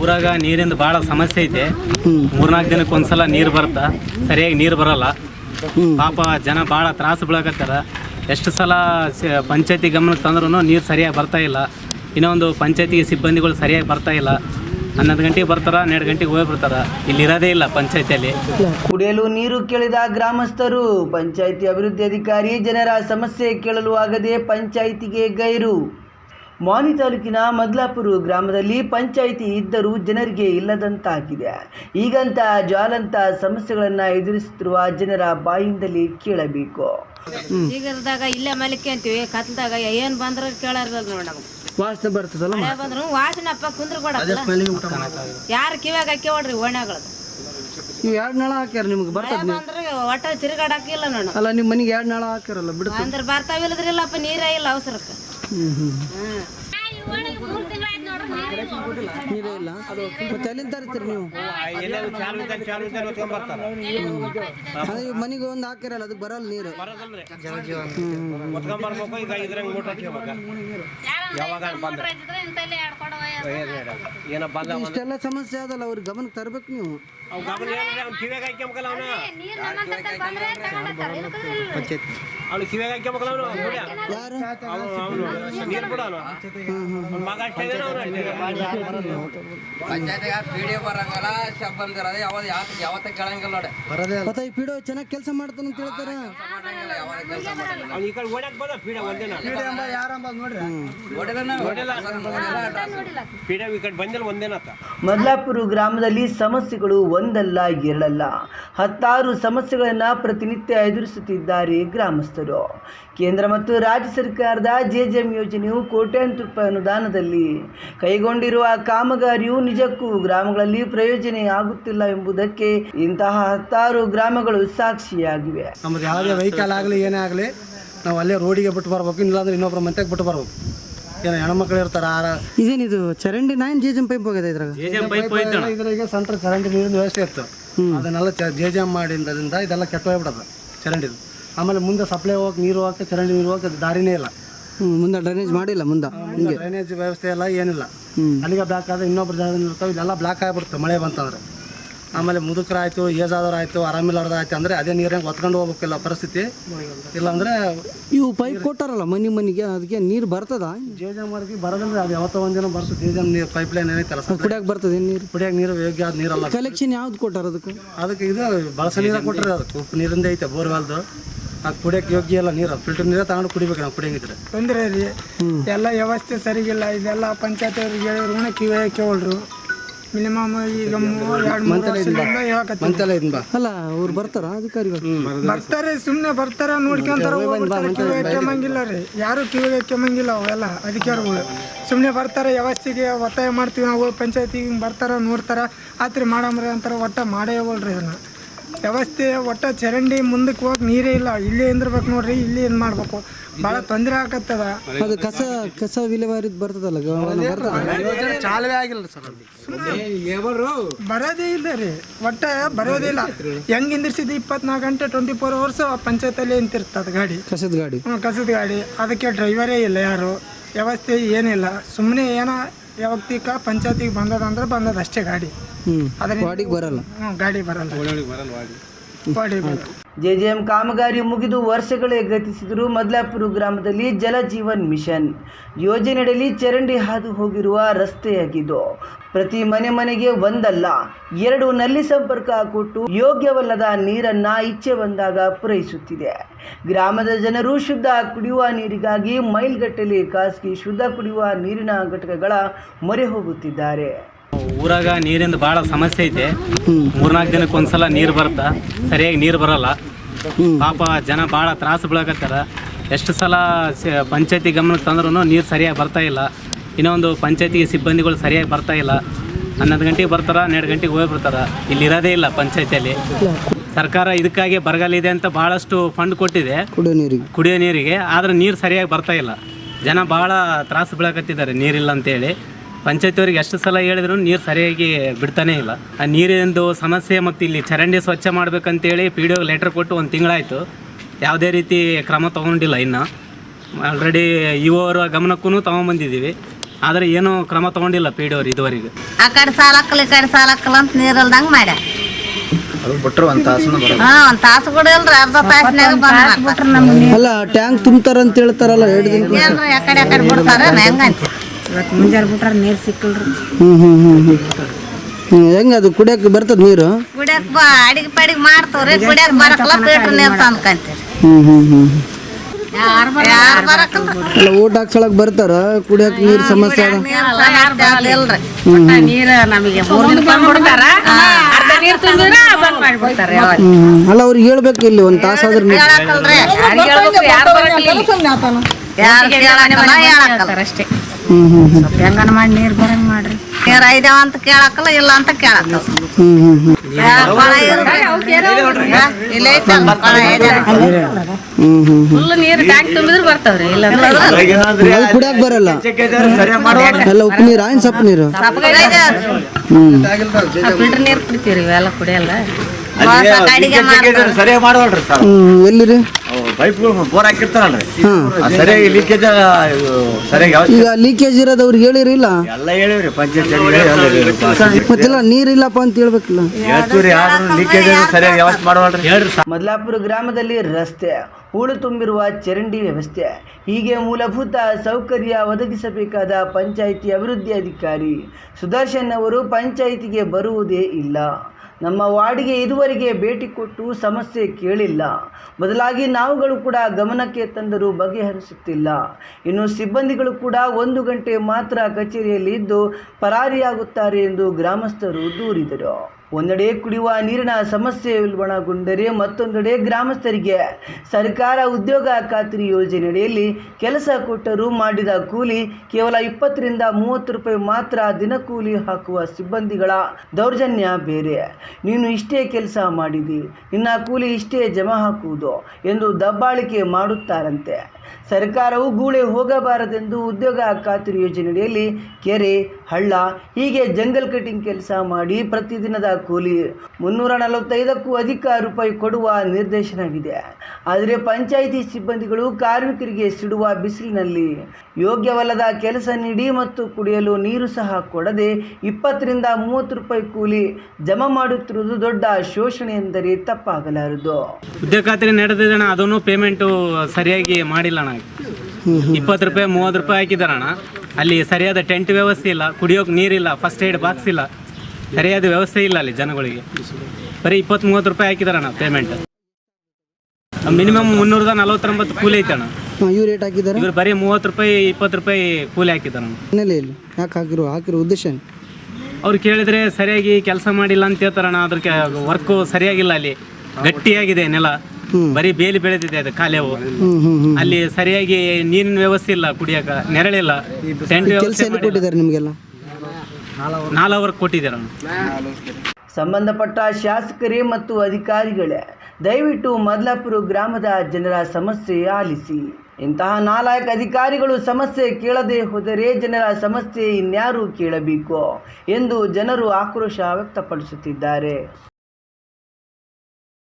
ಊರಾಗ ನೀರಿಂದ ಭಾಳ ಸಮಸ್ಯೆ ಐತೆ. ಮೂರ್ನಾಲ್ಕು ದಿನಕ್ಕೆ ಒಂದ್ಸಲ ನೀರು ಬರ್ತಾ ಸರಿಯಾಗಿ ನೀರು ಬರಲ್ಲ. ಪಾಪ ಜನ ಭಾಳ ತ್ರಾಸು ಬೀಳಕತ್ತಾರ. ಎಷ್ಟು ಸಲ ಪಂಚಾಯತಿ ಗಮನಕ್ಕೆ ತಂದ್ರೂ ನೀರು ಸರಿಯಾಗಿ ಬರ್ತಾ ಇಲ್ಲ. ಇನ್ನೊಂದು ಪಂಚಾಯತಿಗೆ ಸಿಬ್ಬಂದಿಗಳು ಸರಿಯಾಗಿ ಬರ್ತಾ ಇಲ್ಲ. ಹನ್ನೊಂದು ಗಂಟೆಗೆ ಬರ್ತಾರ ಹನ್ನೆರಡು ಗಂಟೆಗೆ ಹೋಗಿ ಬರ್ತಾರ. ಇಲ್ಲಿ ಇರೋದೇ ಇಲ್ಲ ಪಂಚಾಯತಿಯಲ್ಲಿ. ಕುಡಿಯಲು ನೀರು ಕೇಳಿದ ಗ್ರಾಮಸ್ಥರು ಪಂಚಾಯಿತಿ ಅಭಿವೃದ್ಧಿ ಅಧಿಕಾರಿ ಜನರ ಸಮಸ್ಯೆ ಕೇಳಲು ಆಗದೆ ಪಂಚಾಯತಿಗೆ ಗೈರು. ಮಾನಿ ತಾಲೂಕಿನ ಮದ್ಲಾಪುರ ಗ್ರಾಮದಲ್ಲಿ ಪಂಚಾಯಿತಿ ಇದ್ದರೂ ಜನರಿಗೆ ಇಲ್ಲದಂತಾಗಿದೆ. ಈಗಂತ ಜ್ವಾಲಂತ ಸಮಸ್ಯೆಗಳನ್ನು ಎದುರಿಸುತ್ತಿರುವ ಜನರ ಬಾಯಿಂದಲೇ ಕೇಳಬೇಕು. ಈಗಿರ್ದಾಗ ಇಲ್ಲೇ ಮಲಿಕೆ ಅಂತೀವಿ ಕತ್ಲದಾಗ ಏನ್ ಬಂದ್ರ ಕೇಳಾರಲ್ಲ ನೋಡಿ ನಮಗೆ. ವಾಸನೆ ಬರ್ತದಲ್ಲ ಮಳೆ ಬಂದ್ರು ವಾಸನಪ್ಪ ಕುಂದ್ರ ಕೊಡಲ್ಲ ಯಾರ ಕಿವ್ಯಾಗ ಹಾಕಿ ಹೊಡ್ರಿ ಓಣ್ಯಾಗಳು? ನೀವು ಎರಡು ನಾಳ ಹಾಕ್ಯಾರ ನಿಮ್ಗೆ? ಮಳೆ ಬಂದ್ರೆ ಒಟ್ಟ ತಿರುಗಾಡಕ್ಕಿಲ್ಲ ನೋಡಿ ಅಲ್ಲ ನಿಮ್ಮ ಮನೆಗೆ ಎರಡು ನಾಳ ಹಾಕ್ಯಾರಲ್ಲ ಬಿಡು ಅಂದ್ರ ಬರ್ತಾವಿಲ್ಲದ್ರಿಲ್ಲಪ್ಪ ನೀರೇ ಇಲ್ಲ ಅವಸರಕ್ಕೆ. うん ನೀರೇ ಇಲ್ಲ ಮತ್ತೆ ಎಲ್ಲಿಂದ ತರ್ತೀರಿ ನೀವು ಅದೇ ಈ ಮನೆಗೆ ಒಂದು ಹಾಕಿರಲ್ಲ ಅದಕ್ಕೆ ಬರಲ್ಲ ನೀರು ಇಷ್ಟೆಲ್ಲ ಸಮಸ್ಯೆ ಆದಲ್ಲ ಅವ್ರಿಗೆ ಗಮನಕ್ಕೆ ತರ್ಬೇಕು ನೀವು ಅವ್ನು ಕಿವಿಯಾಗ ಹಾಕ್ಯಬೇಕಲ್ಲ ಅವನು ಯಾರು ಬರಂಗಲ್ಲ ಇರೋದು ಯಾವತ್ತ ಕೇಳಂಗಿಲ್ಲ ನೋಡಿ ಮತ್ತೆ ಈ ಚೆನ್ನಾಗಿ ಕೆಲಸ ಮಾಡ್ತಾನೆ ಅಂತ ಹೇಳ್ತಾರ? ಮದ್ಲಾಪುರ ಗ್ರಾಮದಲ್ಲಿ ಸಮಸ್ಯೆಗಳು ಒಂದಲ್ಲ ಎರಡಲ್ಲ. ಹತ್ತಾರು ಸಮಸ್ಯೆಗಳನ್ನ ಪ್ರತಿನಿತ್ಯ ಎದುರಿಸುತ್ತಿದ್ದಾರೆ ಗ್ರಾಮಸ್ಥರು. ಕೇಂದ್ರ ಮತ್ತು ರಾಜ್ಯ ಸರ್ಕಾರದ ಜೆಜೆಎಂ ಯೋಜನೆಯು ಕೋಟ್ಯಾಂತರ ರೂಪಾಯಿ ಅನುದಾನದಲ್ಲಿ ಕೈಗೊಂಡಿರುವ ಕಾಮಗಾರಿಯು ನಿಜಕ್ಕೂ ಗ್ರಾಮಗಳಲ್ಲಿ ಪ್ರಯೋಜನ ಆಗುತ್ತಿಲ್ಲ ಎಂಬುದಕ್ಕೆ ಇಂತಹ ಹತ್ತಾರು ಗ್ರಾಮಗಳು ಸಾಕ್ಷಿಯಾಗಿವೆ. ನಮ್ದು ಯಾವುದೇ ವೆಹಿಕಲ್ ಆಗಲಿ ಏನೇ ಆಗಲಿ ನಾವು ಅಲ್ಲೇ ರೋಡಿಗೆ ಬಿಟ್ಟು ಬರ್ಬೇಕು. ಇಲ್ಲಾಂದ್ರೆ ಇನ್ನೊಬ್ಬರ ಮಂತ್ಯಾಗ ಬಿಟ್ಟು ಬರ್ಬೇಕು. ಏನೋ ಹೆಣ್ಮಕ್ಳು ಇರ್ತಾರೆ ಆರ ಇದೇನಿದು ಚರಂಡಿ ನೈನ್ ಜೆ ಪೈಪ್ ಹೋಗಿದೆ ಇದ್ರಾಗ? ಇದ್ರಾಗ ಸೆಂಟ್ರ್ ಚರಂಡಿ ನೀರಿನ ವ್ಯವಸ್ಥೆ ಇತ್ತು. ಅದನ್ನೆಲ್ಲ ಜೆ ಜೆ ಎಂ ಮಾಡಿದ್ದರಿಂದ ಇದೆಲ್ಲ ಕೆಟ್ಟ ಹೋಗ್ಬಿಡೋದು ಚರಂಡಿದು. ಆಮೇಲೆ ಮುಂದೆ ಸಪ್ಲೈ ಹೋಗಕ್ಕೆ ನೀರು ಹೋಗಕ್ಕೆ ಚರಂಡಿ ನೀರು ಹೋಗಕ್ಕೆ ದಾರಿನೇ ಇಲ್ಲ. ಮುಂದೆ ಡ್ರೈನೇಜ್ ಮಾಡಿಲ್ಲ ಮುಂದೆ ಡ್ರೈನೇಜ್ ವ್ಯವಸ್ಥೆ ಎಲ್ಲ ಏನಿಲ್ಲ. ಅಲ್ಲಿಗೆ ಬ್ಲಾಕ್ ಆದ್ರೆ ಇನ್ನೊಬ್ರು ಜಾಗ ಇರ್ತಾವೆ ಇಲ್ಲೆಲ್ಲ ಬ್ಲಾಕ್ ಆಗಿಬಿಡುತ್ತೆ ಮಳೆ ಬಂತಂದ್ರೆ. ಆಮೇಲೆ ಮುದುಕರಾಯ್ತು ಆಯ್ತು ಆರಾಮಿಲ್ಲವ್ರದ್ದು ಆಯ್ತು ಅಂದರೆ ಅದೇ ನೀರಂಗೆ ಹೊತ್ಕೊಂಡು ಹೋಗ್ಬೇಕಿಲ್ಲ ಪರಿಸ್ಥಿತಿ. ಇಲ್ಲಾಂದ್ರೆ ಇವು ಪೈಪ್ ಕೊಟ್ಟಾರಲ್ಲ ಮನೆ ಮನೆಗೆ ಅದಕ್ಕೆ ನೀರು ಬರ್ತದ? ಜೆ ಜೆ ಮಾರ್ಗಿ ಬರೋದಂದ್ರೆ ಅದು ಯಾವತ್ತೋ ಒಂದಿನ ಬರ್ತದೆ. ಜೇಜಮ್ ನೀರು ಪೈಪ್ ಲೈನ್ ಏನೈತಲ್ಲ ಕುಡಿಯಕ್ಕೆ ಬರ್ತದೆ ನೀರು? ಕುಡಿಯೋಕೆ ನೀರು ಯೋಗ್ಯ ಆದ ನೀರಲ್ಲ. ಕಲೆಕ್ಷನ್ ಯಾವ್ದು ಕೊಟ್ಟಾರ ಅದಕ್ಕೆ? ಅದಕ್ಕೆ ಇದು ಬಳಸ ನೀರು ಕೊಟ್ಟರೆ ಅದಕ್ಕೆ ಉಪ್ಪು ನೀರಿಂದ ಐತೆ ಬೋರ್ವೆಲ್ದು. ಅದು ಕುಡಿಯೋಕೆ ಯೋಗ್ಯ ಇಲ್ಲ ನೀರು. ಫಿಲ್ಟರ್ ನೀರ ತಗೊಂಡು ಕುಡಿಬೇಕು ನಾವು ಕುಡಿಯಂಗಿದ್ರೆ. ತೊಂದರೆ ರೀ ಎಲ್ಲ ವ್ಯವಸ್ಥೆ ಸರಿಗಿಲ್ಲ. ಇದೆಲ್ಲ ಪಂಚಾಯತ್ ಅವ್ರಿಗೆ ಹೇಳಿದ್ರು ಕಿವಿ ಕೇಳ್ರು. ಮಿನಿಮಮ್ ಈಗ ಮಂತೆಲ್ಲ ಇದನ್ನ ಬಾ. ಅಲ್ಲ ಅವ್ರು ಬರ್ತಾರ ಅಧಿಕಾರಿಗಳು? ಬರ್ತಾರೆ. ಸುಮ್ಮನೆ ಬರ್ತಾರ ನೋಡ್ಕೊಂತಾರ ಕೆಮ್ಮಂಗಿಲ್ಲ ರೀ. ಯಾರು ಕಿವಿ ಕೆಮ್ಮಂಗಿಲ್ಲ ಅವೆಲ್ಲ ಅಧಿಕಾರಿಗಳು. ಸುಮ್ಮನೆ ಬರ್ತಾರೆ ವ್ಯವಸ್ಥೆಗೆ ಒತ್ತಾಯ ಮಾಡ್ತೀವಿ ನಾವು ಪಂಚಾಯತಿಗೆ ಬರ್ತಾರ ನೋಡ್ತಾರ. ಆತ್ರಿ ಮಾಡಮ್ರಿ ಅಂತಾರ ಒಟ್ಟ ಮಾಡೇ ಹೋಗ್ರಿ ಅದನ್ನ. ವ್ಯವಸ್ಥೆ ಒಟ್ಟ ಚರಂಡಿ ಮುಂದಕ್ಕೆ ಹೋಗಿ ನೀರೇ ಇಲ್ಲ. ಇಲ್ಲಿ ಇಂದಿರ್ಬೇಕು ನೋಡ್ರಿ ಇಲ್ಲಿ ಏನು ಮಾಡ್ಬೇಕು. ಭಾಳ ತೊಂದರೆ ಆಗತ್ತದ. ಅದು ಕಸ ಕಸ ವಿಲೇವಾರಿ ಬರ್ತದಲ್ಲ ಚಾಲವೇ ಆಗಿಲ್ಲ ಸರ್ ಬರೋದೇ ಇಲ್ಲ ರೀ. ಒಟ್ಟ ಬರೋದೇ ಇಲ್ಲ. ಹೆಂಗ್ ಇಂದಿರ್ಸಿದ್ ಇಪ್ಪತ್ನಾಲ್ಕು ಗಂಟೆ ಟ್ವೆಂಟಿ ಫೋರ್ ಅವರ್ಸ್ ಪಂಚಾಯತಲ್ಲಿ ನಿಂತಿರ್ತದೆ ಗಾಡಿ. ಕಸದ ಗಾಡಿ. ಹ್ಮ್, ಕಸದ ಗಾಡಿ. ಅದಕ್ಕೆ ಡ್ರೈವರೇ ಇಲ್ಲ ಯಾರು. ವ್ಯವಸ್ಥೆ ಏನಿಲ್ಲ. ಸುಮ್ಮನೆ ಏನೋ ಯಾವತ್ತಿಕ ಪಂಚಾಯತಿಗೆ ಬಂದದಂದ್ರೆ ಬಂದದ ಅಷ್ಟೇ ಗಾಡಿ. ಹ್ಮ್. ಅದರಿಂದ ಗಾಡಿಗೆ ಬರಲ್ಲ. ಹ್ಮ್, ಗಾಡಿ ಬರಲ್ಲ. ಜೆಜೆಎಂ ಕಾಮಗಾರಿ ಮುಗಿದು ವರ್ಷಗಳೇ ಗತಿಸಿದರೂ ಮದ್ಲಾಪುರ ಗ್ರಾಮದಲ್ಲಿ ಜಲ ಜೀವನ್ ಮಿಷನ್ ಯೋಜನೆಯಡಿ ಚರಂಡಿ ಹಾದು ಹೋಗಿರುವ ರಸ್ತೆಯಾಗಿದ್ದು ಪ್ರತಿ ಮನೆ ಮನೆಗೆ ಒಂದಲ್ಲ, ಎರಡು ನಲ್ಲಿ ಸಂಪರ್ಕ ಕೊಟ್ಟು ಯೋಗ್ಯವಲ್ಲದ ನೀರನ್ನ ಇಚ್ಛೆ ಬಂದಾಗ ಪೂರೈಸುತ್ತಿದೆ. ಗ್ರಾಮದ ಜನರು ಶುದ್ಧ ಕುಡಿಯುವ ನೀರಿಗಾಗಿ ಮೈಲ್ಗಟ್ಟಲೆ ಖಾಸಗಿ ಶುದ್ಧ ಕುಡಿಯುವ ನೀರಿನ ಘಟಕಗಳ ಮೊರೆ ಹೋಗುತ್ತಿದ್ದಾರೆ. ಊರಾಗ ನೀರಿಂದ ಭಾಳ ಸಮಸ್ಯೆ ಐತೆ. ಮೂರ್ನಾಲ್ಕು ದಿನಕ್ಕೆ ಒಂದ್ಸಲ ನೀರು ಬರುತ್ತಾ? ಸರಿಯಾಗಿ ನೀರು ಬರಲ್ಲ. ಪಾಪ ಜನ ಭಾಳ ತ್ರಾಸು ಬೀಳಕತ್ತಾರ. ಎಷ್ಟು ಸಲ ಪಂಚಾಯತಿ ಗಮನಕ್ಕೆ ತಂದ್ರೂ ನೀರು ಸರಿಯಾಗಿ ಬರ್ತಾ ಇಲ್ಲ. ಇನ್ನೊಂದು ಪಂಚಾಯತಿಗೆ ಸಿಬ್ಬಂದಿಗಳು ಸರಿಯಾಗಿ ಬರ್ತಾ ಇಲ್ಲ. ಹನ್ನೊಂದು ಗಂಟೆಗೆ ಬರ್ತಾರ ಹನ್ನೆರಡು ಗಂಟೆಗೆ ಹೋಗಿ ಬರ್ತಾರ ಇಲ್ಲಿ ಇರೋದೇ ಇಲ್ಲ ಪಂಚಾಯತಿಯಲ್ಲಿ. ಸರ್ಕಾರ ಇದಕ್ಕಾಗಿ ಬರಗಾಲ ಇದೆ ಅಂತ ಭಾಳಷ್ಟು ಫಂಡ್ ಕೊಟ್ಟಿದೆ. ಕುಡಿಯೋ ನೀರಿಗೆ. ಕುಡಿಯೋ ನೀರಿಗೆ. ಆದ್ರೆ ನೀರು ಸರಿಯಾಗಿ ಬರ್ತಾ ಇಲ್ಲ. ಜನ ಭಾಳ ತ್ರಾಸು ಬೀಳಕತ್ತಿದ್ದಾರೆ ನೀರಿಲ್ಲ ಅಂತೇಳಿ. ಪಂಚಾಯತಿಯವ್ರಿಗೆ ಎಷ್ಟು ಸಲ ಹೇಳಿದ್ರು ನೀರು ಸರಿಯಾಗಿ ಬಿಡ್ತಾನೆ ಇಲ್ಲ. ಆ ನೀರಿಂದು ಸಮಸ್ಯೆ ಮತ್ತು ಇಲ್ಲಿ ಚರಂಡಿ ಸ್ವಚ್ಛ ಮಾಡ್ಬೇಕಂತೇಳಿ ಪಿ ಡಿ ಲೆಟ್ರ್ ಕೊಟ್ಟು ಒಂದು ತಿಂಗಳಾಯಿತು. ಯಾವುದೇ ರೀತಿ ಕ್ರಮ ತೊಗೊಂಡಿಲ್ಲ ಇನ್ನು. ಆಲ್ರೆಡಿ ಇವರ ಗಮನಕ್ಕೂ ತೊಗೊಂಬಂದಿದ್ದೀವಿ. ಆದರೆ ಏನೂ ಕ್ರಮ ತಗೊಂಡಿಲ್ಲ ಪಿ ಡಿ ಅವ್ರು ಇದುವರೆಗೆ. ಆ ಕಡೆ ಸಾಲ ಹಾಕಲ್ಲ ಈ ಕಡೆ ಸಾಲ ಹಾಕಲ್ಲ ಅಂತ ನೀರಿಲ್ದಂಗ ಮಾಡ್ಯ. ಹಾ ಒಂದ್ ತಾಸು ಕೂಡ ಇಲ್ರಿ ಅರ್ಧ ತಾಸಿನಾಗ ಬಂದ್ ಅಲ್ಲ ಟ್ಯಾಂಕ್ ತುಂಬ್ತಾರಂತ ಹೇಳ್ತಾರಲ್ಲ ಎರಡು ದಿನ ಏನ್ರಿ ಆ ಕಡೆ ಆ ಕಡೆ ಬಿಡ್ತಾರ ಹೆಂಗಂತ? ಹ್ಮ್ ಹ್ಮ್ ಹ್ಮ್ ಹೆಂಗ ಅದು ಕುಡಿಯಕ್ಕೆ ಬರ್ತದ ನೀರು? ಕುಡಿಯಕ್ ಬಾ ಅಡಿಗೆ ಪಡಿಗೆ ಮಾಡ್ತವ್ರಿ ಕುಡಿಯಕ್ ಬರಕಲ್ಲ ಪೇಟ್ರ್ ನೀರು ತಂದ್ಕಂತೀರಿ. ಯಾರು ಬರಕಲ್ಲ ಅಲ್ಲ ಊಟ ಹಾಕ್ಸಳಕ್ ಬರ್ತಾರ? ಕುಡಿಯಕ್ಕೆ ನೀರು ಸಮಸ್ಯೆ ಅದ? ನೀರು ನಮಗೆ ಮೂರು ದಿನ ಅರ್ಧ ನೀರು ತುಂಬಿದ್ರೆ ಬಂದ್ ಮಾಡಿಬಿಡ್ತಾರೆ ಯಾವಾಗ. ಹ್ಮ್ ಹ್ಮ್. ಅಲ್ಲ ಅವ್ರಿಗೆ ಹೇಳ್ಬೇಕು ಇಲ್ಲಿ ಒಂದು ತಾಸಾದ್ರ ನೀರು. ಹೇಳಕ್ಕಲ್ರಿ ಯಾರಿಗೆ ಹೇಳ್ಬೇಕು ಯಾರು ಯಾರು ಕೇಳಕ್ಕಲ್ಲ ಹೇಳಕ್ಕಲ್ಲ ಅಷ್ಟೇ ಹ್ಮ್ ಹ್ಮ್ ಹ್ಮ್ ಹೆಂಗನ ಮಾಡಿ ನೀರು ಬರಂಗ್ ಮಾಡ್ರಿ. ನೀರ್ ಐದಾವ ಅಂತ ಕೇಳಕ್ಕಲ್ಲ ಇಲ್ಲ ಅಂತ ಕೇಳಕ್ಕಲ್ಲ ಹ್ಮ್ ಹ್ಮ್ ಹ್ಮ್ ಯಾರ್ ಕೊಳ ಇರುತ್ತೆ? ಹಾ, ಇಲ್ಲೇ ಐತಲ್ಲ ಕೊಳ ಇದೆ. ಹ್ಮ್ ಹ್ಮ್ ಫುಲ್ ನೀರು ಟ್ಯಾಂಕ್ ತುಂಬಿದ್ರೆ ಬರ್ತಾವ್ರಿ ಇಲ್ಲ ಅದು ಕುಡಿಯಕ್ ಬರಲ್ಲ. ಎಲ್ಲ ಉಪ್ಪು ನೀರ ಸಪ್ ಸಪ್ಪು ನೀರು. ಫಿಲ್ಟರ್ ನೀರು ಕುಡ್ತೀರಿ ಇವೆಲ್ಲ ಕುಡಿಯಲ್ಲ? ಮಾಡವಲ್ರಿ ಸರ್. ಎಲ್ಲಿರಿ? ಈಗ ಲೀಕೇಜ್ ಇರೋದು ಅವ್ರಿಗೆ ಹೇಳಿರಿಲ್ಲ ಎಲ್ಲ ಹೇಳಿವ್ರಿ ಪಂಚಾಯತ್ ಮತ್ತೆಲ್ಲ ನೀರಿಲ್ಲಪ್ಪ ಅಂತ ಹೇಳ್ಬೇಕಿಲ್ಲ. ಲೀಕೇಜ್ ಸರಿಯಾಗಿ ವ್ಯವಸ್ಥೆ ಮಾಡವಲ್ರಿ? ಹೇಳ್ರಿ ಸರ್. ಮದ್ಲಾಪುರ ಗ್ರಾಮದಲ್ಲಿ ರಸ್ತೆ ಹೂಳು ತುಂಬಿರುವ ಚರಂಡಿ ವ್ಯವಸ್ಥೆ. ಹೀಗೆ ಮೂಲಭೂತ ಸೌಕರ್ಯ ಒದಗಿಸಬೇಕಾದ ಪಂಚಾಯಿತಿ ಅಭಿವೃದ್ಧಿ ಅಧಿಕಾರಿ. ಸುದರ್ಶನ್ ಅವರು ಪಂಚಾಯಿತಿಗೆ ಬರುವುದೇ ಇಲ್ಲ. ನಮ್ಮ ವಾರ್ಡ್ಗೆ ಇದುವರೆಗೆ ಭೇಟಿ ಕೊಟ್ಟು ಸಮಸ್ಯೆ ಕೇಳಿಲ್ಲ. ಬದಲಾಗಿ ನಾವುಗಳು ಕೂಡ ಗಮನಕ್ಕೆ ತಂದರೂ ಬಗೆಹರಿಸುತ್ತಿಲ್ಲ. ಇನ್ನು ಸಿಬ್ಬಂದಿಗಳು ಕೂಡ ಒಂದು ಗಂಟೆ ಮಾತ್ರ ಕಚೇರಿಯಲ್ಲಿ ಇದ್ದು ಪರಾರಿಯಾಗುತ್ತಾರೆ ಎಂದು ಗ್ರಾಮಸ್ಥರು ದೂರಿದರು. ಒಂದೆಡೆ ಕುಡಿಯುವ ನೀರಿನ ಸಮಸ್ಯೆ ಉಲ್ಬಣಗೊಂಡರೆ ಮತ್ತೊಂದೆಡೆ ಗ್ರಾಮಸ್ಥರಿಗೆ ಸರ್ಕಾರ ಉದ್ಯೋಗ ಖಾತ್ರಿ ಯೋಜನೆಯಡಿಯಲ್ಲಿ ಕೆಲಸ ಕೊಟ್ಟರೂ ಮಾಡಿದ ಕೂಲಿ ಕೇವಲ ಇಪ್ಪತ್ತರಿಂದ ಮೂವತ್ತು ರೂಪಾಯಿ ಮಾತ್ರ ದಿನಕೂಲಿ ಹಾಕುವ ಸಿಬ್ಬಂದಿಗಳ ದೌರ್ಜನ್ಯ ಬೇರೆ. ನೀನು ಇಷ್ಟೇ ಕೆಲಸ ಮಾಡಿದಿ, ನಿನ್ನ ಕೂಲಿ ಇಷ್ಟೇ ಜಮಾ ಹಾಕುವುದು ಎಂದು ದಬ್ಬಾಳಿಕೆ ಮಾಡುತ್ತಾರಂತೆ. ಸರ್ಕಾರವು ಗೂಳೆ ಹೋಗಬಾರದೆಂದು ಉದ್ಯೋಗ ಖಾತ್ರಿ ಯೋಜನೆಯಡಿಯಲ್ಲಿ ಕೆರೆ, ಹಳ್ಳ, ಹೀಗೆ ಜಂಗಲ್ ಕಟಿಂಗ್ ಕೆಲಸ ಮಾಡಿ ಪ್ರತಿದಿನದ ಕೂಲಿ ಮುನ್ನೂರ ನಲವತ್ತೈದಕ್ಕೂ ಅಧಿಕ ರೂಪಾಯಿ ಕೊಡುವ ನಿರ್ದೇಶನವಿದೆ. ಆದರೆ ಪಂಚಾಯಿತಿ ಸಿಬ್ಬಂದಿಗಳು ಕಾರ್ಮಿಕರಿಗೆ ಸಿಡುವ ಬಿಸಿಲಿನಲ್ಲಿ ಯೋಗ್ಯವಲ್ಲದ ಕೆಲಸ ನೀಡಿ ಮತ್ತು ಕುಡಿಯಲು ನೀರು ಸಹ ಕೊಡದೆ ಇಪ್ಪತ್ತರಿಂದ ಮೂವತ್ತು ರೂಪಾಯಿ ಕೂಲಿ ಜಮಾ ಮಾಡುತ್ತಿರುವುದು ದೊಡ್ಡ ಶೋಷಣೆ ಎಂದರೆ ತಪ್ಪಾಗಲಾರದು. ಉದ್ಯೋಗ ಖಾತ್ರಿ ನಡೆದಿದೆ ಅದನ್ನು ಪೇಮೆಂಟು ಸರಿಯಾಗಿ ಮಾಡಿಲ್ಲ. ಅಣ್ಣ. ಇಪ್ಪತ್ತು ರೂಪಾಯಿ ಮೂವತ್ತು ರೂಪಾಯಿ ಹಾಕಿದಾರಣ ಅಲ್ಲಿ ಸರಿಯಾದ ಟೆಂಟ್ ವ್ಯವಸ್ಥೆ ಇಲ್ಲ ಕುಡಿಯೋಕೆ ನೀರಿಲ್ಲ ಫಸ್ಟ್ ಏಡ್ ಬಾಕ್ಸ್ ಇಲ್ಲ. ಸರಿಯಾದ ವ್ಯವಸ್ಥೆ ಇಲ್ಲ ಅಲ್ಲಿ ಜನಗಳಿಗೆ. ಬರೀ ಇಪ್ಪತ್ತು ಮೂವತ್ತು ರೂಪಾಯಿ ಅಣ್ಣ ಪೇಮೆಂಟ್ ಮಿನಿಮಮ್ ಮುನ್ನೂರದ ನಲವತ್ತೊಂಬತ್ತು ಕೂಲಿ ಐತಣ್ಣ ಇವ್ರು ರೇಟ್ ಹಾಕಿದ್ದಾರೆ? ಇವ್ರು ಬರೀ ಮೂವತ್ತು ರೂಪಾಯಿ ಇಪ್ಪತ್ತು ರೂಪಾಯಿ ಕೂಲಿ ಯಾಕೆ ಹಾಕಿರೋ ಹಾಕಿರೋ ಉದ್ದೇಶ ಏನು? ಅವ್ರು ಕೇಳಿದ್ರೆ ಸರಿಯಾಗಿ ಕೆಲಸ ಮಾಡಿಲ್ಲ ಅಂತ ಹೇಳ್ತಾರಣ್ಣ ಅದ್ರ ವರ್ಕು ಸರಿಯಾಗಿಲ್ಲ ಅಲ್ಲಿ. ಗಟ್ಟಿಯಾಗಿದೆ ನೆಲ. ಬರೀ ಬೇಲಿ ಬೆಳೆದಿದೆ ಅದು ಕಾಲೇವು. ಅಲ್ಲಿ ಸರಿಯಾಗಿ ನೀರಿನ ವ್ಯವಸ್ಥೆ ಇಲ್ಲ ಕುಡಿಯಕ ನೆರಳಿಲ್ಲ. ಟೆಂಟ್ ವ್ಯವಸ್ಥೆ ಕೊಟ್ಟಿದ್ದಾರೆ ನಿಮಗೆಲ್ಲ? ನಾಲ್ ಅವರ್. ಕೊಟ್ಟಿದ್ದಾರೆ ಸಂಬಂಧಪಟ್ಟ ಶಾಸಕರೇ ಮತ್ತು ಅಧಿಕಾರಿಗಳೇ ದಯವಿಟ್ಟು ಮದ್ಲಾಪುರ ಗ್ರಾಮದ ಜನರ ಸಮಸ್ಯೆ ಆಲಿಸಿ. ಇಂತಹ ನಾಲ್ಕು ಅಧಿಕಾರಿಗಳು ಸಮಸ್ಯೆ ಕೇಳದೆ ಹೋದರೆ ಜನರ ಸಮಸ್ಯೆ ಇನ್ಯಾರು ಕೇಳಬೇಕು ಎಂದು ಜನರು ಆಕ್ರೋಶ ವ್ಯಕ್ತಪಡಿಸುತ್ತಿದ್ದಾರೆ.